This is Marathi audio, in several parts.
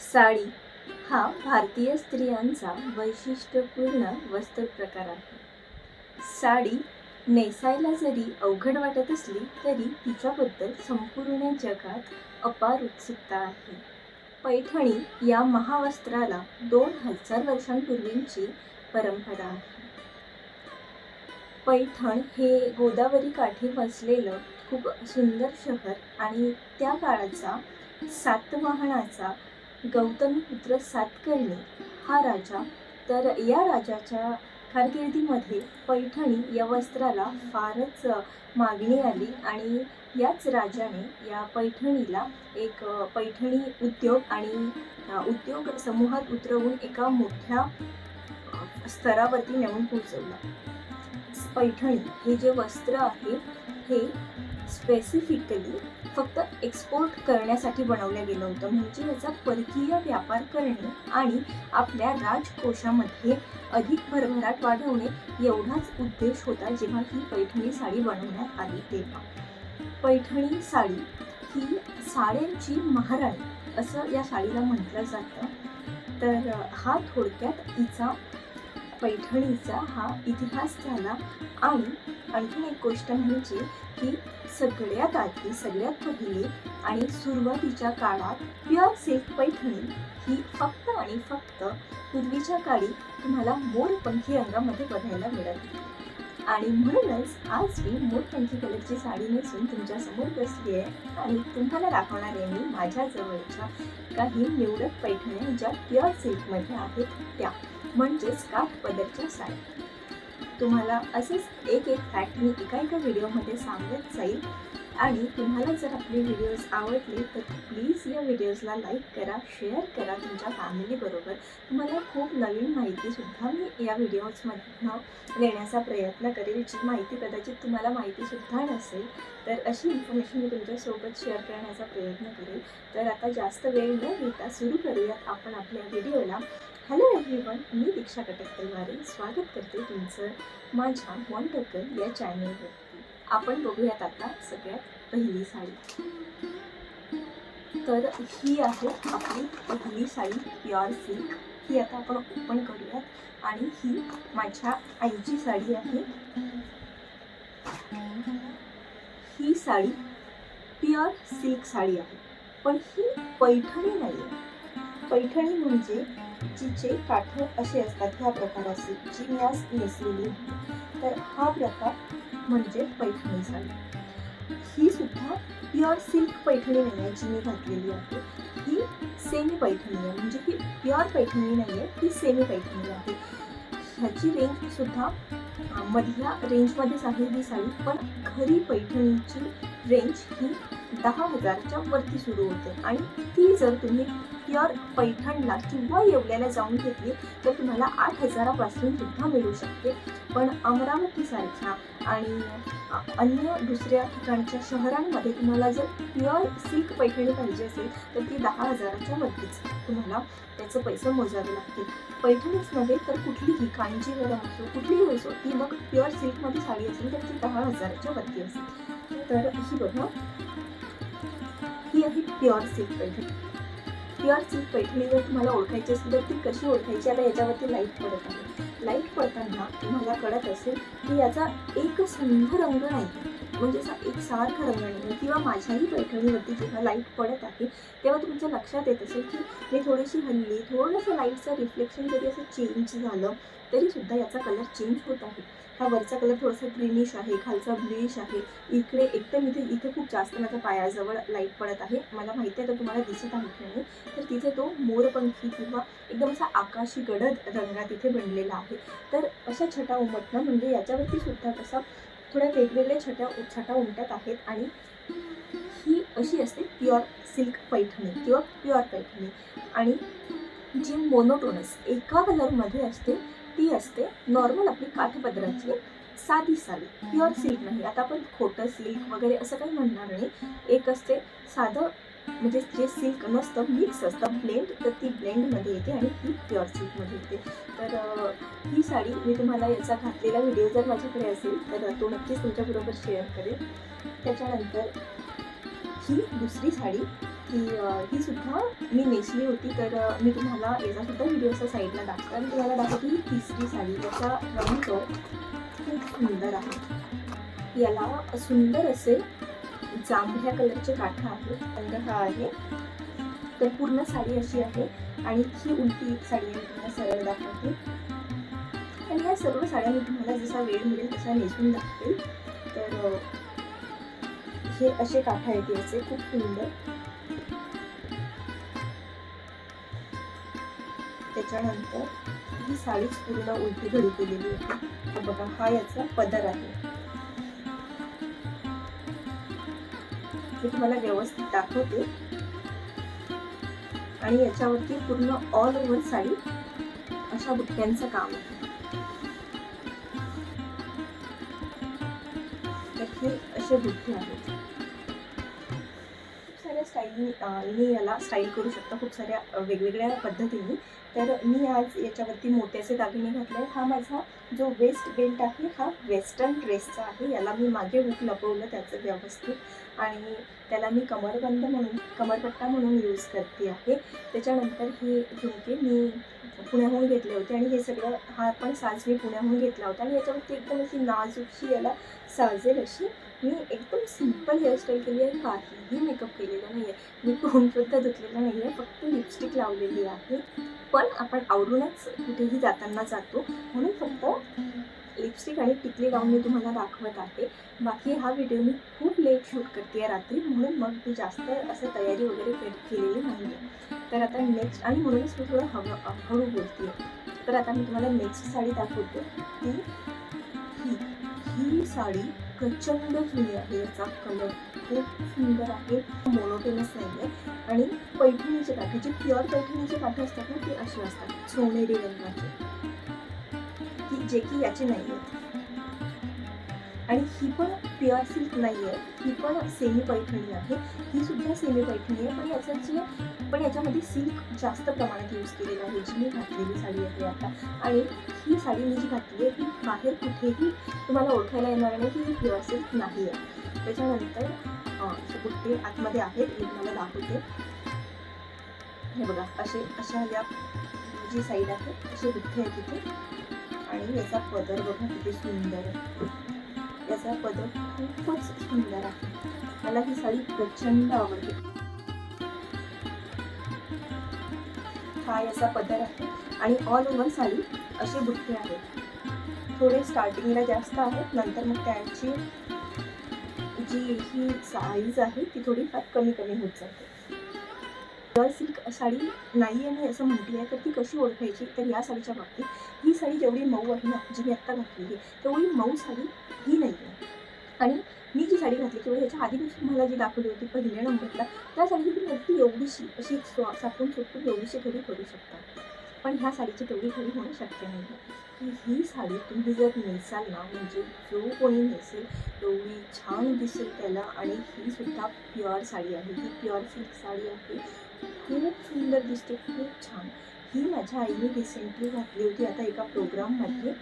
साडी. हा भारतीय स्त्रियांचा वैशिष्ट्यपूर्ण वस्त्र प्रकार आहे. साडी नेसायला जरी अवघड वाटत असली तरी तिच्याबद्दल संपूर्ण जगात अपार उत्सुकता आहे. पैठणी या महावस्त्राला दोन हजार वर्षांपूर्वींची परंपरा आहे. पैठण हे गोदावरी काठी वसलेलं खूप सुंदर शहर आणि त्या काळाचा सातवाहनाचा गौतमीपुत्र सातकर्णी हा राजा तर या राजाच्या कारकिर्दीमध्ये पैठणी या वस्त्राला फारच मागणी आली आणि याच राजाने या पैठणीला एक पैठणी उद्योग आणि उद्योग समूहात उतरवून एका मोठ्या स्तरावरती नेऊन पोहोचवलं. पैठणी हे जे वस्त्र आहे हे स्पेसिफिकली फक्त एक्सपोर्ट करण्यासाठी बनवलं गेलं होतं. म्हणजे याचा परकीय व्यापार करणे आणि आपल्या राजकोषामध्ये अधिक भरभराट वाढवणे एवढाच उद्देश होता जेव्हा ही पैठणी साडी बनवण्यात आली तेव्हा. पैठणी साडी ही साड्यांची महाराणी असं या साडीला म्हटलं जातं. तर हा थोडक्यात तिचा पैठणीचा हा इतिहास झाला आणि आणखीन एक गोष्ट म्हणजे की सगळ्यात आधी सगळ्यात पहिली आणि सुरुवातीच्या काळात प्युअर सिल्क पैठणी ही फक्त आणि फक्त पूर्वीच्या काळी तुम्हाला मोरपंखी रंगामध्ये बघायला मिळत. आणि म्हणूनच आज मी मोरपंखी कलरची साडी नेसून तुमच्यासमोर बसली आहे आणि तुम्हाला दाखवणार आहे मी माझ्या जवळच्या काही निवडक पैठण्या ज्या प्युअर सिल्कमध्ये आहेत त्या. म्हणजेच काठपदरच्या साड्या तुम्हाला असेच एक एक फॅक्ट मी एका एका व्हिडिओमध्ये सांगत जाईल. आणि तुम्हाला जर आपले व्हिडिओज आवडले तर प्लीज या व्हिडिओजला लाईक करा शेअर करा तुमच्या फॅमिलीबरोबर तुम्हाला खूप नवीन माहितीसुद्धा मी या व्हिडिओजमधनं देण्याचा प्रयत्न करेल. जी माहिती कदाचित तुम्हाला माहितीसुद्धा नसेल तर अशी इन्फॉर्मेशन मी तुमच्यासोबत शेअर करण्याचा प्रयत्न करेल. तर आता जास्त वेळ न घेता सुरू करूयात आपण आपल्या व्हिडिओला. हॅलो एव्हरीवन मी दीक्षा कटकलवारे स्वागत करते तुमचं माझ्या वन टक्कल या चॅनलवरती. आपण बघूयात आता सगळ्यात पहिली साडी. तर ही आहे आपली पहिली साडी प्युअर सिल्क. ही आता आपण ओपन करूयात आणि ही माझ्या आईची साडी आहे. ही साडी प्युअर सिल्क साडी आहे. पण ही पैठणी नाही आहे पैठणी म्हणजे जिचे काठ असे असतात ह्या प्रकाराचे जी मी आज नेसलेली. तर हा प्रकार म्हणजे पैठणी साडी ही सुद्धा प्युअर सिल्क पैठणी नाही आहे जी मी घातलेली आहे. ही सेमी पैठणी आहे. म्हणजे ही प्युअर पैठणी नाही आहे ही सेमी पैठणी आहे. ह्याची रेंज सुद्धा मधल्या रेंजमध्येच आहे ही साडी पण खरी पैठणीची रेंज ही दहा हजारच्या वरती सुरू होते. आणि ती जर तुम्ही प्युअर पैठणला किंवा येवल्याला जाऊन घेतली तर तुम्हाला आठ हजारापासून सुद्धा मिळू शकते. पण अमरावतीसारख्या आणि अन्य दुसऱ्या ठिकाणच्या शहरांमध्ये तुम्हाला जर प्युअर सिल्क पैठणी पाहिजे असेल तर ती दहा हजाराच्या मध्येच तुम्हाला त्याचं पैसे मोजावे लागतील. पैठणीच नव्हे तर कुठलीही कांजीवरम असो कुठलीही असो ती मग प्युअर सिल्कमध्ये साडी असेल तर ती दहा हजाराच्या वरती असेल. तर ही बघा ही आहे pure silk Paithani. Pure silk Paithani जर तुम्हाला ओळखायची असेल तर ती कशी ओळखायची? आता याच्यावरती लाइट पडत आहे. लाइट पडताना तुम्हाला कळत असेल की याचा एक सुंदर रंग नाही. म्हणजे असा एक सारखा रंग नाही. म्हणजे किंवा माझ्याही पैठणीवरती जेव्हा लाइट पडत आहे तेव्हा तुमच्या लक्षात येत असेल की मी थोडीशी हल्ली थोडंसं लाईटचं रिफ्लेक्शन जरी असं चेंज झालं तरीसुद्धा याचा कलर चेंज होत आहे. हा वरचा कलर थोडासा ग्रीनिश आहे खालचा ब्लूइश आहे. इकडे एकदम इथे इथे खूप जास्त माझ्या पायाजवळ लाइट पडत आहे. मला माहिती आहे तर तुम्हाला दिसत आहे की नाही. तर तिथे तो मोरपंखी किंवा एकदम असा आकाशी गडद रंगात इथे बनलेला आहे. तर अशा छटा उमटणं म्हणजे याच्यावरती सुद्धा कसा थोड्या वेगवेगळ्या छट्या छटा उमटत आहेत आणि ही अशी असते प्युअर सिल्क पैठणी किंवा प्युअर पैठणी. आणि जी मोनोटोनस एका कलरमध्ये असते ती असते. नॉर्मल आपली काठपदराची साधी साडी. प्युअर सिल्क नाही. आता आपण खोटं सिल्क वगैरे असं काही म्हणणार नाही. एक असते साधं म्हणजे जे सिल्क नसतं मिक्स असतं ब्लेंड तर ती ब्लेंडमध्ये येते आणि ती प्युअर सिल्कमध्ये येते. तर ही साडी मी तुम्हाला याचा घातलेला व्हिडिओ जर माझ्याकडे असेल तर तो नक्कीच तुमच्याबरोबर शेअर करेन. त्याच्यानंतर ही दुसरी साडी की ही सुद्धा मी नेसली होती तर मी तुम्हाला याचा सुद्धा व्हिडिओ असा साईडला दाखवतो. आणि तुम्हाला दाखवते ही तिसरी साडी त्याचा रंग खूप सुंदर आहे. याला सुंदर असे जांभळ्या कलरचे काठा आहेत रंग हा आहे. तर पूर्ण साडी अशी आहे. आणि ही उलटी साडी मी तुम्हाला सरळ दाखवते. आणि ह्या सर्व साड्या मी तुम्हाला जसा वेळ मिळेल तसा नेसून दाखवेल. तर हे असे काठा आहेत याचे खूप सुंदर. त्याच्यानंतर ही साडीच पूर्ण उलटी घडी केलेली होती. तर बघा हा याचा पदर आहे. मी तुम्हाला व्यवस्थित दाखवते. आणि याच्यावरती पूर्ण ऑल ओव्हर साडी अशा बुट्ट्यांचं काम आहे. तर हे असे बुट्टे आहेत. स्टाईलनी मी याला स्टाईल करू शकता खूप साऱ्या वेगवेगळ्या पद्धतीने. तर मी आज याच्यावरती मोत्याचे दागिने घातले. हा माझा जो वेस्ट बेल्ट आहे हा वेस्टर्न ड्रेसचा आहे. याला मी मागे हुक लपवलं त्याचं व्यवस्थित. आणि त्याला मी कमरबंद म्हणून कमरपट्टा म्हणून यूज करते आहे. त्याच्यानंतर हे झुमके मी पुण्याहून घेतले होते आणि हे सगळं हा पण साज मी पुण्याहून घेतला होता आणि याच्यावरती एकदम अशी नाजूकशी याला साजेल अशी मी एकदम सिंपल हेअरस्टाईल केली आहे. काहीही मेकअप केलेला नाही आहे मी कोणसुद्धा धुतलेला नाही आहे फक्त लिपस्टिक लावलेली आहे. पण आपण आवरूनच कुठेही जाताना जातो. म्हणून फक्त लिपस्टिक आणि टिकली लावून मी तुम्हाला दाखवत आहे. बाकी हा व्हिडिओ मी खूप लेट शूट करते रात्री म्हणून मग मी जास्त असं तयारी वगैरे केलेली नाही आहे तर आता नेक्स्ट आणि म्हणूनच मी थोडं हवं हळू बोलते. आहे तर आता मी तुम्हाला नेक्स्ट साडी दाखवते. ती ही ही साडी प्रचंड जुनी आहे. याचा कलर खूप सुंदर आहे. मोनोटेनस नाही आहे आणि पैठणीचे काठे जे प्युअर पैठणीचे काठे असतात ना ते असे असतात. सोनेरी रंगाचे. जे की याचे नाही आहेत आणि ही पण प्युअर सिल्क नाही आहे ही पण सेमी पैठणी आहे. ही सुद्धा सेमी पैठणी आहे. पण याचं जे पण याच्यामध्ये सिल्क जास्त प्रमाणात यूज केलेलं आहे. जी मी घातलेली साडी आहे आता. आणि ही साडी मी जी घातली आहे ती बाहेर कुठेही तुम्हाला ओळखायला येणार नाही. की ही प्युअर सिल्क नाही आहे त्याच्यानंतर कुठे आतमध्ये आहेत. मी तुम्हाला दाखवते. हे बघा असे अशा या जी साईड आहे असे बुट्टे आहेत तिथे आणि याचा पदर बघा किती सुंदर आहे. याचा पदर खूपच सुंदर आहे. मला ही साडी प्रचंड आवडते. हा याचा पदर आहे. आणि ऑल ओव्हर साडी असे बुट्टे आहेत थोडे स्टार्टिंगला जास्त आहेत नंतर मग त्याची जी ही साईज आहे ती थोडीफार कमी कमी होत जाते. प्युअर सिल्क साडी नाही आहे मी असं म्हटली आहे तर ती कशी ओळखायची? तर या साडीच्या बाबतीत ही साडी जेवढी मऊ आहे ना जी मी आत्ता घातलेली आहे तेवढी मऊ साडी ही नाही आहे. आणि मी जी साडी घातली किंवा ह्याच्या आधीपासून मला जी दाखवली होती पहिल्या नंबरला त्या साडीची तुम्ही अगदी एवढीशी अशी सापून सुटून एवढीशी खरी करू शकता पण ह्या साडीची तेवढी खरी होणं शक्य नाही आहे. की ही साडी तुम्ही जर नेसाल ना म्हणजे जो कोणी नेसेल एवढी छान दिसेल त्याला आणि ही सुद्धा प्युअर साडी आहे. ही प्युअर सिल्क साडी आहे. खूप सुंदर दिसते खूप छान. ही माझ्या आईने रिसेंटली घातली होती आता एका प्रोग्राममध्ये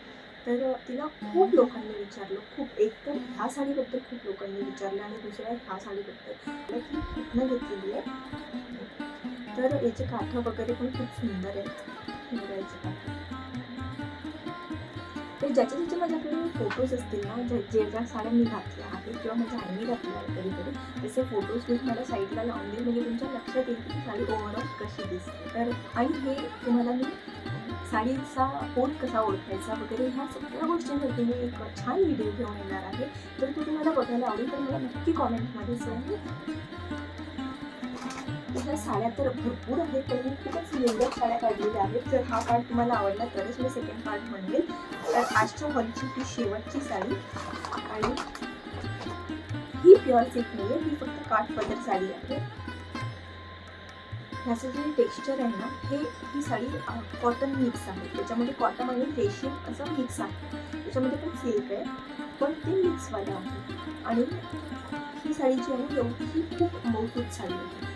तर तिला खूप लोकांनी विचारलं खूप एक तर ह्या साडीबद्दल खूप लोकांनी विचारलं आणि दुसऱ्या ह्या साडीबद्दल. ती कुठनं घेतलेली आहे. तर याचे काठ वगैरे पण खूप सुंदर आहेत. सुंदर याचे काठ. तर ज्याचे ज्याचे माझ्याकडे फोटोज असतील ना ज्या जे ज्या साड्या मी घातल्या आहेत किंवा माझ्या आईने घातल्या आहेत कधी कधी तसे फोटोज मी तुम्हाला साईडला लावून देईल म्हणजे तुमच्या लक्षात येईल की साडी ओव्हरऑल कशी दिसते. तर आणि हे तुम्हाला मी साडीचा कोट कसा ओळखायचा वगैरे ह्या सगळ्या गोष्टींवरती मी एक छान व्हिडिओ घेऊन येणार आहे. तर तो तुम्हाला बघायला आवडेल तर मला नक्की कॉमेंटमध्ये सांग. ह्या साड्या तर भरपूर आहेत तर मी खूपच निवडक साड्या काढलेल्या आहेत. जर हा पार्ट तुम्हाला आवडला तरच मी सेकंड पार्ट म्हणेल. तर आजच्या हॉलची ही शेवटची साडी आणि ही प्युअर सिल्क नाही आहे ही फक्त काठपदर साडी आहे. ह्याचं जे टेक्स्चर आहे ना हे ही साडी कॉटन मिक्स आहे. त्याच्यामध्ये कॉटन आणि रेशीम असं मिक्स आहे. त्याच्यामध्ये पण सिल्क आहे पण ते मिक्सवालं आहे. आणि ही साडी जी आहे एवढी ही खूप मौसूद साडी आहे.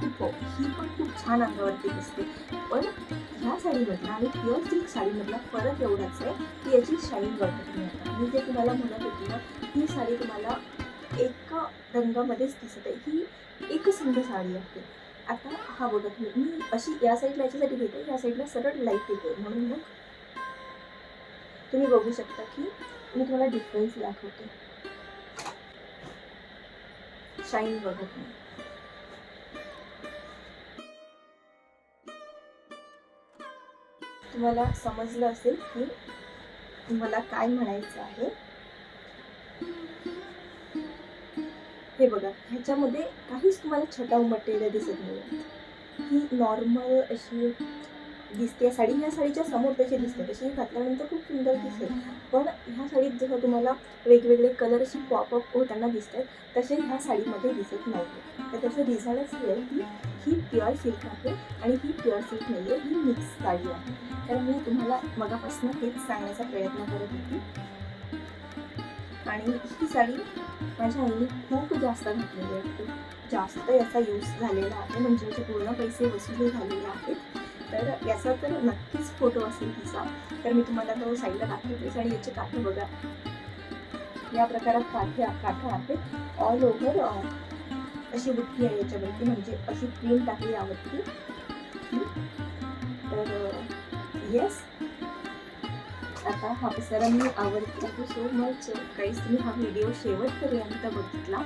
खूप ही पण खूप छान अंगावरती दिसते पण ह्या साडीमधला आणि प्युअर सिल्क साडीमधला फरक एवढाच आहे की याची शाईन वाटत नाही आता मी जे तुम्हाला म्हणत होती ना ही साडी तुम्हाला एका रंगामध्येच दिसत आहे ही एकसंध साडी असते आता हा बघा तुम्ही मी अशी या साईडला याच्यासाठी घेते या साईडला सरळ लाइट येते म्हणून मग तुम्ही बघू शकता की मी तुम्हाला डिफरन्स दाखवते शाईन बघत नाही तुम्हाला समजलं असेल की तुम्हाला काय म्हणायचं आहे. हे बघा ह्याच्यामध्ये काहीच तुम्हाला छटाव मटेरियल दिसत नाही ही नॉर्मल अशी दिसते. साडी ह्या साडीच्या समोर तशी दिसते. तशी ही घातल्यानंतर खूप सुंदर दिसते. पण ह्या साडीत जसं तुम्हाला वेगवेगळे कलर पॉपअप होताना दिसतात तसे ह्या साडीमध्ये दिसत नाही तर त्याचं रिझल्टच हे आहे की ही प्युअर सिल्क आहे आणि ही प्युअर सिल्क नाही आहे ही मिक्स साडी आहे. कारण मी तुम्हाला मगापासून हेच सांगण्याचा प्रयत्न करत होती. आणि ही साडी माझ्या आईने खूप जास्त घातलेली आहे. खूप जास्त याचा यूज झालेला आहे. म्हणजे याचे पूर्ण पैसे वसूल झालेले आहेत. तर याचा तर नक्कीच फोटो असेल तिचा. तर मी तुम्हाला तो साईडला दाखवतेच आणि याचे काठे बघा. या प्रकारात काठे काठं आहेत ऑल ओव्हर अशी बुट्टी आहे याच्यावरती. म्हणजे अशी प्रिंट आहे यावरती. तर येस आता हा पसारा मी आवडते थँक्यू सो मच काहीच तुम्ही हा व्हिडिओ शेवटपर्यंत बघितला.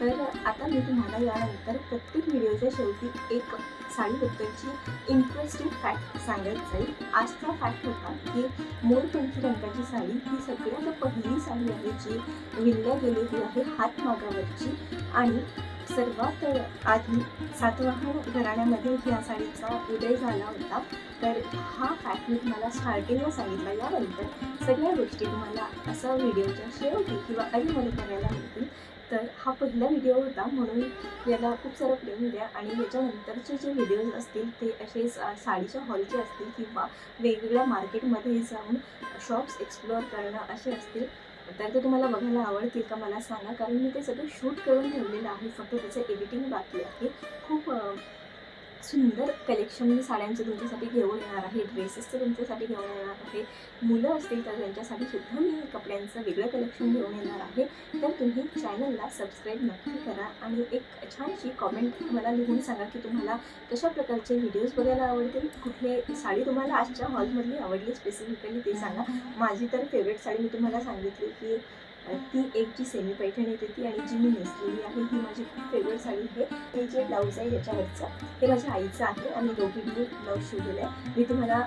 तर आता मी तुम्हाला यानंतर प्रत्येक व्हिडिओच्या शेवटी एक साडीबद्दलची इंटरेस्टिंग फॅक्ट सांगत जाईल. आजचा फॅक्ट होता की मोरपंखी रंगाची साडी ही सगळ्यात पहिली साडी आहे जी विणल्या गेलेली आहे हातमागावरची. आणि सर्वात आधी सातवाहन घराण्यामध्ये ह्या साडीचा उदय झाला होता. तर हा फॅक्ट मी तुम्हाला स्टार्टिंगला सांगितला. यानंतर सगळ्या गोष्टी तुम्हाला असा व्हिडिओच्या शेवटी किंवा आधीमध्ये करायला मिळतील. तर हा पहिला व्हिडिओ होता. म्हणून याला खूप सारं प्रेम द्या. आणि याच्यानंतरचे जे व्हिडिओज असतील ते असे सा- साडीच्या हॉलचे असतील किंवा वेगवेगळ्या मार्केटमध्ये जाऊन शॉप्स एक्सप्लोअर करणं असे असतील. तर ते तुम्हाला बघायला आवडतील का मला सांगा. कारण मी ते सगळं शूट करून ठेवलेलं आहे. फक्त त्याचं एडिटिंग बाकी आहे. खूप सुंदर कलेक्शन मी साड्यांचं तुमच्यासाठी घेऊन येणार आहे. ड्रेसेसचं तुमच्यासाठी घेऊन येणार आहे. मुलं असतील तर त्यांच्यासाठी सुद्धा मी कपड्यांचं वेगळं कलेक्शन घेऊन येणार आहे. तर तुम्ही चॅनलला सबस्क्राईब नक्की करा आणि एक छानशी कॉमेंट मला लिहून सांगा की तुम्हाला कशा प्रकारचे व्हिडिओज बघायला आवडतील? कुठले साडी तुम्हाला आजच्या हॉलमधली आवडली स्पेसिफिकली ते सांगा. माझी तर फेवरेट साडी मी तुम्हाला सांगितली की ती एक जी सेमी पैठणी येते ती आणि जी मी नेसलेली आहे ही माझी खूप फेवरेट साडी आहे. हे जे ब्लाऊज आहे याच्यावरचं हे माझ्या आईचं आहे. आणि दोघींनी ब्लाऊज शिवलेलं आहे मी तुम्हाला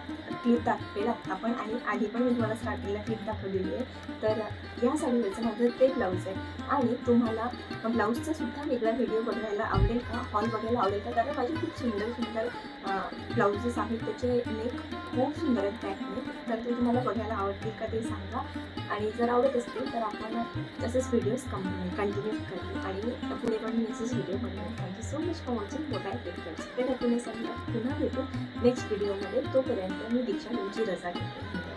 क्लिप दाखवेल. आपण आणि आधी पण मी तुम्हाला स्टार्टिंगला क्लिप दाखवलेली आहे. तर या साडीवरचं माझं ते ब्लाऊज आहे. आणि तुम्हाला ब्लाऊजचा सुद्धा वेगळा व्हिडिओ बघायला आवडेल का हॉल बघायला आवडेल का? कारण माझी खूप सुंदर सुंदर ब्लाऊजेस आहेत त्याचे नेक खूप सुंदर आहेत बॅक नेक तर ते तुम्हाला बघायला आवडतील का ते सांगा. आणि जर आवडत असतील तर आपण तसेच व्हिडिओज कंटिन्यू करू आणि पुढे पण मी असेच video बनवेन thank you so much for watching bye take care पुन्हा भेटू नेक्स्ट व्हिडिओमध्ये तोपर्यंत मी दीक्षा तुमची रजा घेते.